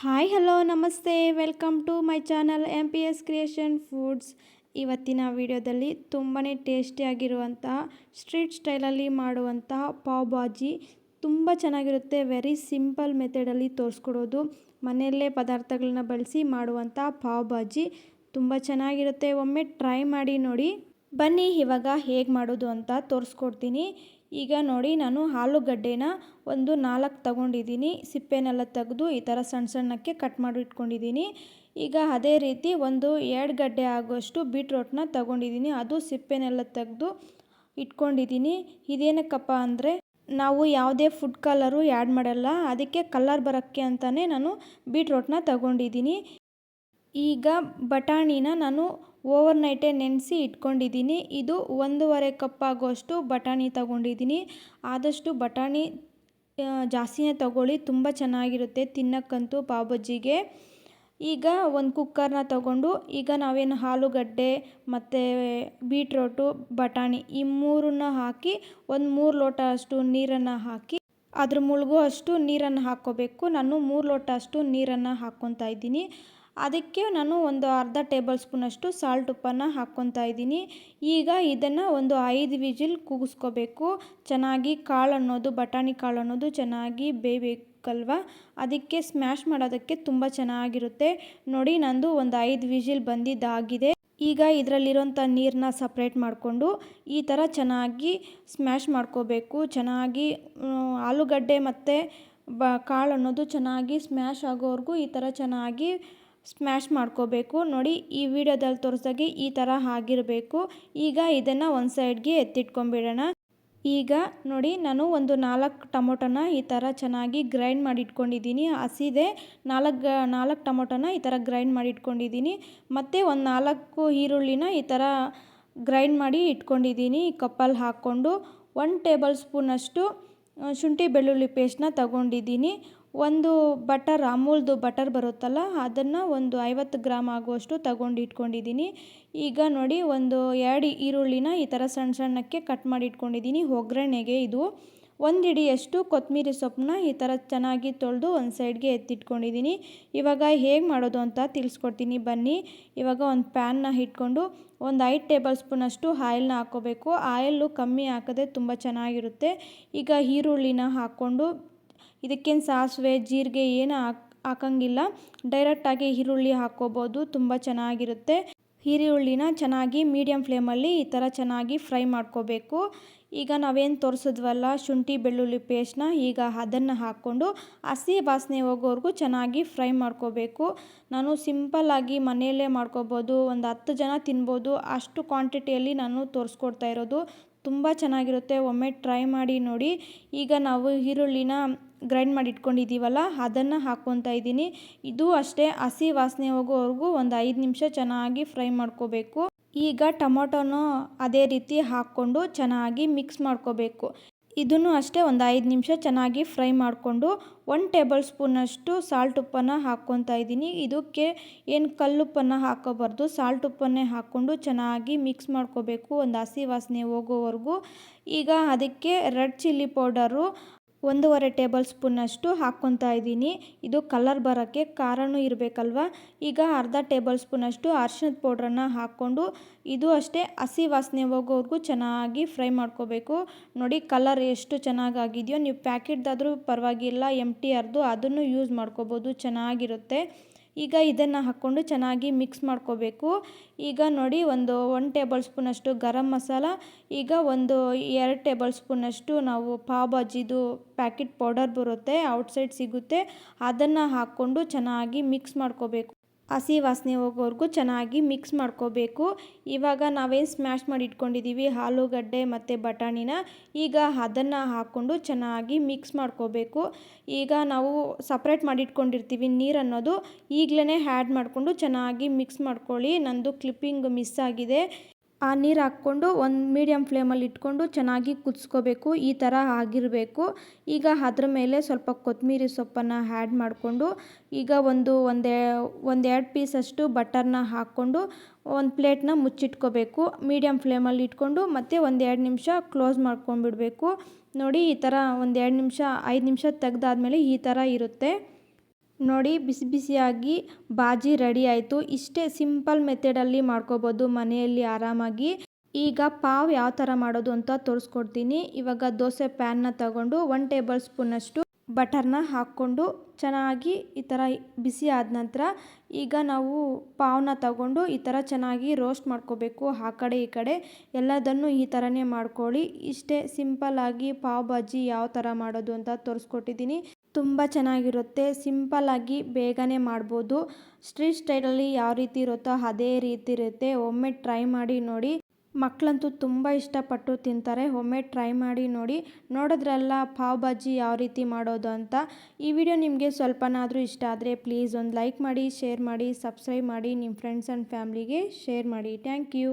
Hi hello ನಮಸ್ತೆ. Welcome to my channel M P S creation foods ಇವತ್ತಿನ ವಿಡಿಯೋದಲ್ಲಿ ತುಂಬಾ ಟೇಸ್ಟಿಯಾಗಿರುವಂಥ ಸ್ಟ್ರೀಟ್ ಸ್ಟೈಲಲ್ಲಿ ಮಾಡುವಂತಹ ಪಾವ್ ಭಾಜಿ ತುಂಬ ಚೆನ್ನಾಗಿರುತ್ತೆ. ವೆರಿ ಸಿಂಪಲ್ ಮೆಥಡಲ್ಲಿ ತೋರಿಸ್ಕೊಡೋದು. ಮನೆಯಲ್ಲೇ ಪದಾರ್ಥಗಳನ್ನ ಬಳಸಿ ಮಾಡುವಂಥ ಪಾವ್ ಭಾಜಿ ತುಂಬ ಚೆನ್ನಾಗಿರುತ್ತೆ. ಒಮ್ಮೆ ಟ್ರೈ ಮಾಡಿ ನೋಡಿ. ಬನ್ನಿ, ಇವಾಗ ಹೇಗೆ ಮಾಡೋದು ಅಂತ ತೋರಿಸ್ಕೊಡ್ತೀನಿ. ಈಗ ನೋಡಿ ನಾನು ಆಲೂಗಡ್ಡೆನ ಒಂದು ನಾಲ್ಕು ತಗೊಂಡಿದ್ದೀನಿ. ಸಿಪ್ಪೆನೆಲ್ಲ ತೆಗೆದು ಈ ಥರ ಸಣ್ಣ ಸಣ್ಣಕ್ಕೆ ಕಟ್ ಮಾಡಿ ಇಟ್ಕೊಂಡಿದ್ದೀನಿ. ಈಗ ಅದೇ ರೀತಿ ಒಂದು ಎರಡು ಗಡ್ಡೆ ಆಗುವಷ್ಟು ಬೀಟ್ರೋಟ್ನ ತಗೊಂಡಿದ್ದೀನಿ. ಅದು ಸಿಪ್ಪೆನೆಲ್ಲ ತೆಗೆದು ಇಟ್ಕೊಂಡಿದ್ದೀನಿ. ಇದೇನಕ್ಕಪ್ಪ ಅಂದರೆ ನಾವು ಯಾವುದೇ ಫುಡ್ ಕಲರು ಆ್ಯಡ್ ಮಾಡಲ್ಲ. ಅದಕ್ಕೆ ಕಲರ್ ಬರೋಕ್ಕೆ ಅಂತಲೇ ನಾನು ಬೀಟ್ರೋಟ್ನ ತಗೊಂಡಿದ್ದೀನಿ. ಈಗ ಬಟಾಣಿನ ನಾನು ಓವರ್ ನೈಟೇ ನೆನೆಸಿ ಇಟ್ಕೊಂಡಿದ್ದೀನಿ. ಇದು ಒಂದೂವರೆ ಕಪ್ ಆಗೋಷ್ಟು ಬಟಾಣಿ ತಗೊಂಡಿದ್ದೀನಿ. ಆದಷ್ಟು ಬಟಾಣಿ ಜಾಸ್ತಿನೇ ತಗೊಳ್ಳಿ, ತುಂಬ ಚೆನ್ನಾಗಿರುತ್ತೆ ತಿನ್ನಕ್ಕಂತೂ ಪಾವ್ ಬಜ್ಜಿಗೆ ಈಗ ಒಂದು ಕುಕ್ಕರ್ನ ತಗೊಂಡು, ಈಗ ನಾವೇನು ಆಲೂಗಡ್ಡೆ ಮತ್ತು ಬೀಟ್ರೋಟು, ಬಟಾಣಿ ಈ ಮೂರನ್ನ ಹಾಕಿ ಒಂದು ಮೂರು ಲೋಟ ಅಷ್ಟು ನೀರನ್ನು ಹಾಕಿ, ಅದ್ರ ಮುಳುಗೋ ಅಷ್ಟು ನೀರನ್ನು ಹಾಕ್ಕೋಬೇಕು. ನಾನು ಮೂರು ಲೋಟ ಅಷ್ಟು ನೀರನ್ನು ಹಾಕ್ಕೊತಾ ಇದ್ದೀನಿ. ಅದಕ್ಕೆ ನಾನು ಒಂದು ಅರ್ಧ ಟೇಬಲ್ ಸ್ಪೂನಷ್ಟು ಸಾಲ್ಟ್ ಉಪ್ಪನ್ನು ಹಾಕ್ಕೊತಾ ಇದ್ದೀನಿ. ಈಗ ಇದನ್ನು ಒಂದು ಐದು ವಿಜಿಲ್ ಕೂಗಿಸ್ಕೋಬೇಕು. ಚೆನ್ನಾಗಿ ಕಾಳು ಅನ್ನೋದು, ಬಟಾಣಿ ಕಾಳು ಅನ್ನೋದು ಚೆನ್ನಾಗಿ ಬೇಯಬೇಕಲ್ವ? ಅದಕ್ಕೆ ಸ್ಮ್ಯಾಶ್ ಮಾಡೋದಕ್ಕೆ ತುಂಬ ಚೆನ್ನಾಗಿರುತ್ತೆ. ನೋಡಿ, ನಂದು ಒಂದು ಐದು ವಿಜಿಲ್ ಬಂದಿದ್ದಾಗಿದೆ. ಈಗ ಇದರಲ್ಲಿರೋಂಥ ನೀರನ್ನ ಸಪ್ರೇಟ್ ಮಾಡಿಕೊಂಡು ಈ ಥರ ಚೆನ್ನಾಗಿ ಸ್ಮ್ಯಾಶ್ ಮಾಡ್ಕೋಬೇಕು. ಚೆನ್ನಾಗಿ ಆಲೂಗಡ್ಡೆ ಮತ್ತು ಬ, ಕಾಳು ಅನ್ನೋದು ಚೆನ್ನಾಗಿ ಸ್ಮ್ಯಾಶ್ ಆಗೋವರೆಗೂ ಈ ಥರ ಚೆನ್ನಾಗಿ ಸ್ಮ್ಯಾಶ್ ಮಾಡ್ಕೋಬೇಕು. ನೋಡಿ, ಈ ವಿಡಿಯೋದಲ್ಲಿ ತೋರಿಸ್ದಾಗೆ ಈ ಥರ ಆಗಿರಬೇಕು. ಈಗ ಇದನ್ನು ಒಂದು ಸೈಡ್ಗೆ ಎತ್ತಿಟ್ಕೊಂಡ್ಬಿಡೋಣ. ಈಗ ನೋಡಿ, ನಾನು ಒಂದು ನಾಲ್ಕು ಟೊಮೊಟೊನ ಈ ಥರ ಚೆನ್ನಾಗಿ ಗ್ರೈಂಡ್ ಮಾಡಿ ಇಟ್ಕೊಂಡಿದ್ದೀನಿ ಹಸಿದೆ, ನಾಲ್ಕು ನಾಲ್ಕು ಟೊಮೊಟೊನ ಈ ಥರ ಗ್ರೈಂಡ್ ಮಾಡಿ ಇಟ್ಕೊಂಡಿದ್ದೀನಿ ಮತ್ತು ಒಂದು ನಾಲ್ಕು ಈರುಳ್ಳಿನ ಈ ಥರ ಗ್ರೈಂಡ್ ಮಾಡಿ ಇಟ್ಕೊಂಡಿದ್ದೀನಿ ಕಪ್ಪಲ್ಲಿ ಹಾಕ್ಕೊಂಡು. ಒನ್ ಟೇಬಲ್ ಸ್ಪೂನಷ್ಟು ಶುಂಠಿ ಬೆಳ್ಳುಳ್ಳಿ ಪೇಸ್ಟ್ನ ತಗೊಂಡಿದ್ದೀನಿ. ಒಂದು ಬಟರ್, ಅಮೂಲ್ದು ಬಟರ್ ಬರುತ್ತಲ್ಲ, ಅದನ್ನು ಒಂದು ಐವತ್ತು ಗ್ರಾಮ್ ಆಗುವಷ್ಟು ತಗೊಂಡು ಇಟ್ಕೊಂಡಿದ್ದೀನಿ ಈಗ ನೋಡಿ, ಒಂದು ಎರಡು ಈರುಳ್ಳಿನ ಈ ಥರ ಸಣ್ಣ ಸಣ್ಣಕ್ಕೆ ಕಟ್ ಮಾಡಿ ಇಟ್ಕೊಂಡಿದ್ದೀನಿ ಒಗ್ಗರಣೆಗೆ ಇದು. ಒಂದು ಹಿಡಿಯಷ್ಟು ಕೊತ್ತಂಬರಿ ಸೊಪ್ಪನ್ನ ಈ ಥರ ಚೆನ್ನಾಗಿ ತೊಳೆದು ಒಂದು ಸೈಡ್ಗೆ ಎತ್ತಿಟ್ಕೊಂಡಿದ್ದೀನಿ ಇವಾಗ ಹೇಗೆ ಮಾಡೋದು ಅಂತ ತಿಳಿಸ್ಕೊಡ್ತೀನಿ, ಬನ್ನಿ. ಇವಾಗ ಒಂದು ಪ್ಯಾನ್ನ ಇಟ್ಕೊಂಡು ಒಂದು ಐದು ಟೇಬಲ್ ಸ್ಪೂನಷ್ಟು ಆಯಿಲ್ನ ಹಾಕ್ಕೋಬೇಕು ಆಯಿಲ್ಲು ಕಮ್ಮಿ ಹಾಕಿದ್ರೆ ತುಂಬ ಚೆನ್ನಾಗಿರುತ್ತೆ. ಈಗ ಈರುಳ್ಳಿನ ಹಾಕ್ಕೊಂಡು ಇದಕ್ಕೇನು ಸಾಸಿವೆ, ಜೀರಿಗೆ ಏನು ಹಾಕ್, ಹಾಕಂಗಿಲ್ಲ. ಡೈರೆಕ್ಟಾಗಿ ಈರುಳ್ಳಿ ಹಾಕ್ಕೋಬೋದು, ತುಂಬ ಚೆನ್ನಾಗಿರುತ್ತೆ. ಈರುಳ್ಳಿನ ಚೆನ್ನಾಗಿ ಮೀಡಿಯಮ್ ಫ್ಲೇಮಲ್ಲಿ ಈ ಥರ ಚೆನ್ನಾಗಿ ಫ್ರೈ ಮಾಡ್ಕೋಬೇಕು. ಈಗ ನಾವೇನು ತೋರಿಸಿದ್ವಲ್ಲ, ಶುಂಠಿ, ಬೆಳ್ಳುಳ್ಳಿ ಪೇಸ್ಟ್ನ ಈಗ ಅದನ್ನು ಹಾಕ್ಕೊಂಡು ಹಸಿ ವಾಸನೆ ಹೋಗೋವರೆಗೂ ಚೆನ್ನಾಗಿ ಫ್ರೈ ಮಾಡ್ಕೋಬೇಕು. ನಾನು ಸಿಂಪಲ್ಲಾಗಿ ಮನೆಯಲ್ಲೇ ಮಾಡ್ಕೋಬೋದು, ಒಂದು ಹತ್ತು ಜನ ತಿನ್ಬೋದು, ಅಷ್ಟು ಕ್ವಾಂಟಿಟಿಯಲ್ಲಿ ನಾನು ತೋರಿಸ್ಕೊಡ್ತಾ ಇರೋದು. ತುಂಬ ಚೆನ್ನಾಗಿರುತ್ತೆ, ಒಮ್ಮೆ ಟ್ರೈ ಮಾಡಿ ನೋಡಿ. ಈಗ ನಾವು ಈರುಳ್ಳಿನ ಗ್ರೈಂಡ್ ಮಾಡಿ ಇಟ್ಕೊಂಡಿದ್ದೀವಲ್ಲ ಅದನ್ನು ಹಾಕ್ಕೊತಾ ಇದ್ದೀನಿ. ಇದು ಅಷ್ಟೇ, ಹಸಿ ವಾಸನೆ ಹೋಗೋವರೆಗೂ ಒಂದು ಐದು ನಿಮಿಷ ಚೆನ್ನಾಗಿ ಫ್ರೈ ಮಾಡ್ಕೋಬೇಕು. ಈಗ ಟೊಮೊಟೊನೂ ಅದೇ ರೀತಿ ಹಾಕ್ಕೊಂಡು ಚೆನ್ನಾಗಿ ಮಿಕ್ಸ್ ಮಾಡ್ಕೋಬೇಕು. ಇದನ್ನು ಅಷ್ಟೇ ಒಂದು ಐದು ನಿಮಿಷ ಚೆನ್ನಾಗಿ ಫ್ರೈ ಮಾಡಿಕೊಂಡು ಒನ್ ಟೇಬಲ್ ಸ್ಪೂನಷ್ಟು ಸಾಲ್ಟ್ ಉಪ್ಪನ್ನು ಹಾಕ್ಕೊತಾ ಇದ್ದೀನಿ. ಇದಕ್ಕೆ ಏನು ಕಲ್ಲುಪ್ಪನ್ನು ಹಾಕೋಬಾರ್ದು ಸಾಲ್ಟ್ ಉಪ್ಪನ್ನೇ ಹಾಕ್ಕೊಂಡು ಚೆನ್ನಾಗಿ ಮಿಕ್ಸ್ ಮಾಡ್ಕೋಬೇಕು ಒಂದು ಹಸಿ ವಾಸನೆ ಹೋಗೋವರೆಗೂ. ಈಗ ಅದಕ್ಕೆ ರೆಡ್ ಚಿಲ್ಲಿ ಪೌಡರು ಒಂದೂವರೆ ಟೇಬಲ್ ಸ್ಪೂನಷ್ಟು ಹಾಕ್ಕೊತಾ ಇದ್ದೀನಿ. ಇದು ಕಲರ್ ಬರೋಕ್ಕೆ ಖಾರನೂ ಇರಬೇಕಲ್ವ? ಈಗ ಅರ್ಧ ಟೇಬಲ್ ಸ್ಪೂನಷ್ಟು ಅರ್ಶಿಣದ ಪೌಡ್ರನ್ನು ಹಾಕ್ಕೊಂಡು ಇದು ಅಷ್ಟೇ ಹಸಿ ವಾಸನೆ ಹೋಗೋವರೆಗೂ ಚೆನ್ನಾಗಿ ಫ್ರೈ ಮಾಡ್ಕೋಬೇಕು. ನೋಡಿ ಕಲರ್ ಎಷ್ಟು ಚೆನ್ನಾಗಾಗಿದೆಯೋ, ನೀವು ಪ್ಯಾಕೆಟ್ದಾದರೂ ಪರವಾಗಿಲ್ಲ ಎಂ ಟಿ ಅರ್ದು ಅದನ್ನು ಯೂಸ್ ಮಾಡ್ಕೋಬೋದು, ಚೆನ್ನಾಗಿರುತ್ತೆ. ಈಗ ಇದನ್ನು ಹಾಕ್ಕೊಂಡು ಚೆನ್ನಾಗಿ ಮಿಕ್ಸ್ ಮಾಡ್ಕೋಬೇಕು. ಈಗ ನೋಡಿ ಒಂದು ಒನ್ ಟೇಬಲ್ ಸ್ಪೂನಷ್ಟು ಗರಂ ಮಸಾಲ, ಈಗ ಒಂದು ಎರಡು ಟೇಬಲ್ ಸ್ಪೂನಷ್ಟು ನಾವು ಪಾವ್ ಭಾಜಿದು ಪ್ಯಾಕೆಟ್ ಪೌಡರ್ ಬರುತ್ತೆ ಔಟ್ಸೈಡ್ ಸಿಗುತ್ತೆ. ಅದನ್ನು ಹಾಕ್ಕೊಂಡು ಚೆನ್ನಾಗಿ ಮಿಕ್ಸ್ ಮಾಡ್ಕೋಬೇಕು. ಹಸಿ ವಾಸನೆ ಹೋಗೋವರೆಗೂ ಚೆನ್ನಾಗಿ ಮಿಕ್ಸ್ ಮಾಡ್ಕೋಬೇಕು. ಇವಾಗ ನಾವೇನು ಸ್ಮ್ಯಾಶ್ ಮಾಡಿ ಇಟ್ಕೊಂಡಿದ್ದೀವಿ ಆಲೂಗಡ್ಡೆ ಮತ್ತು ಬಟಾಣಿನ. ಈಗ ಅದನ್ನು ಹಾಕ್ಕೊಂಡು ಚೆನ್ನಾಗಿ ಮಿಕ್ಸ್ ಮಾಡ್ಕೋಬೇಕು. ಈಗ ನಾವು ಸಪ್ರೇಟ್ ಮಾಡಿ ಇಟ್ಕೊಂಡಿರ್ತೀವಿ ನೀರು ಅನ್ನೋದು. ಈಗಲೇ ಹ್ಯಾಡ್ ಮಾಡಿಕೊಂಡು ಚೆನ್ನಾಗಿ ಮಿಕ್ಸ್ ಮಾಡ್ಕೊಳ್ಳಿ. ನಂದು ಕ್ಲಿಪ್ಪಿಂಗ್ ಮಿಸ್ ಆಗಿದೆ. ಆ ನೀರು ಹಾಕ್ಕೊಂಡು ಒಂದು ಮೀಡಿಯಮ್ ಫ್ಲೇಮಲ್ಲಿ ಇಟ್ಕೊಂಡು ಚೆನ್ನಾಗಿ ಕುದಿಸ್ಕೋಬೇಕು. ಈ ಥರ ಆಗಿರಬೇಕು. ಈಗ ಅದ್ರ ಮೇಲೆ ಸ್ವಲ್ಪ ಕೊತ್ತಂಬರಿ ಸೊಪ್ಪನ್ನು ಆ್ಯಡ್ ಮಾಡಿಕೊಂಡು ಈಗ ಒಂದು ಒಂದೇ ಒಂದೆರಡು ಪೀಸಷ್ಟು ಬಟರ್ನ ಹಾಕ್ಕೊಂಡು ಒಂದು ಪ್ಲೇಟ್ನ ಮುಚ್ಚಿಟ್ಕೋಬೇಕು. ಮೀಡಿಯಮ್ ಫ್ಲೇಮಲ್ಲಿ ಇಟ್ಕೊಂಡು ಮತ್ತು ಒಂದೆರಡು ನಿಮಿಷ ಕ್ಲೋಸ್ ಮಾಡ್ಕೊಂಡ್ಬಿಡಬೇಕು. ನೋಡಿ ಈ ಥರ ಒಂದೆರಡು ನಿಮಿಷ, ಐದು ನಿಮಿಷ ತೆಗ್ದಾದ್ಮೇಲೆ ಈ ಥರ ಇರುತ್ತೆ. ನೋಡಿ, ಬಿಸಿ ಬಿಸಿಯಾಗಿ ಬಾಜಿ ರೆಡಿ ಆಯಿತು. ಇಷ್ಟೇ ಸಿಂಪಲ್ ಮೆಥಡಲ್ಲಿ ಮಾಡ್ಕೋಬೋದು. ಮನೆಯಲ್ಲಿ ಆರಾಮಾಗಿ. ಈಗ ಪಾವ್ ಯಾವ ಥರ ಮಾಡೋದು ಅಂತ ತೋರಿಸ್ಕೊಡ್ತೀನಿ. ಇವಾಗ ದೋಸೆ ಪ್ಯಾನ್ನ ತಗೊಂಡು ಒನ್ ಟೇಬಲ್ ಸ್ಪೂನಷ್ಟು ಬಟರ್ನ ಹಾಕ್ಕೊಂಡು ಚೆನ್ನಾಗಿ ಈ ಥರ ಬಿಸಿ ಆದ ನಂತರ ಈಗ ನಾವು ಪಾವ್ನ ತಗೊಂಡು ಈ ಥರ ಚೆನ್ನಾಗಿ ರೋಸ್ಟ್ ಮಾಡ್ಕೋಬೇಕು. ಆ ಕಡೆ ಈ ಕಡೆ ಎಲ್ಲದನ್ನು ಈ ಥರನೇ ಮಾಡ್ಕೊಳ್ಳಿ. ಇಷ್ಟೇ ಸಿಂಪಲ್ಲಾಗಿ ಪಾವ್ ಬಾಜಿ ಯಾವ ಥರ ಮಾಡೋದು ಅಂತ ತೋರಿಸ್ಕೊಟ್ಟಿದ್ದೀನಿ. ತುಂಬ ಚೆನ್ನಾಗಿರುತ್ತೆ ಸಿಂಪಲ್ಲಾಗಿ ಬೇಗನೆ ಮಾಡ್ಬೋದು. ಸ್ಟ್ರೀಟ್ ಸ್ಟೈಲಲ್ಲಿ ಯಾವ ರೀತಿ ಇರುತ್ತೋ ಅದೇ ರೀತಿ ಇರುತ್ತೆ. ಒಮ್ಮೆ ಟ್ರೈ ಮಾಡಿ ನೋಡಿ. ಮಕ್ಕಳಂತೂ ತುಂಬ ಇಷ್ಟಪಟ್ಟು ತಿಂತಾರೆ. ಒಮ್ಮೆ ಟ್ರೈ ಮಾಡಿ ನೋಡಿ. ನೋಡಿದ್ರಲ್ಲ ಪಾವ್ ಭಾಜಿ ಯಾವ ರೀತಿ ಮಾಡೋದು ಅಂತ. ಈ ವಿಡಿಯೋ ನಿಮಗೆ ಸ್ವಲ್ಪನಾದರೂ ಇಷ್ಟ ಆದರೆ ಪ್ಲೀಸ್ ಒಂದು ಲೈಕ್ ಮಾಡಿ, ಶೇರ್ ಮಾಡಿ, ಸಬ್ಸ್ಕ್ರೈಬ್ ಮಾಡಿ. ನಿಮ್ಮ ಫ್ರೆಂಡ್ಸ್ ಆ್ಯಂಡ್ ಫ್ಯಾಮ್ಲಿಗೆ ಶೇರ್ ಮಾಡಿ. Thank you.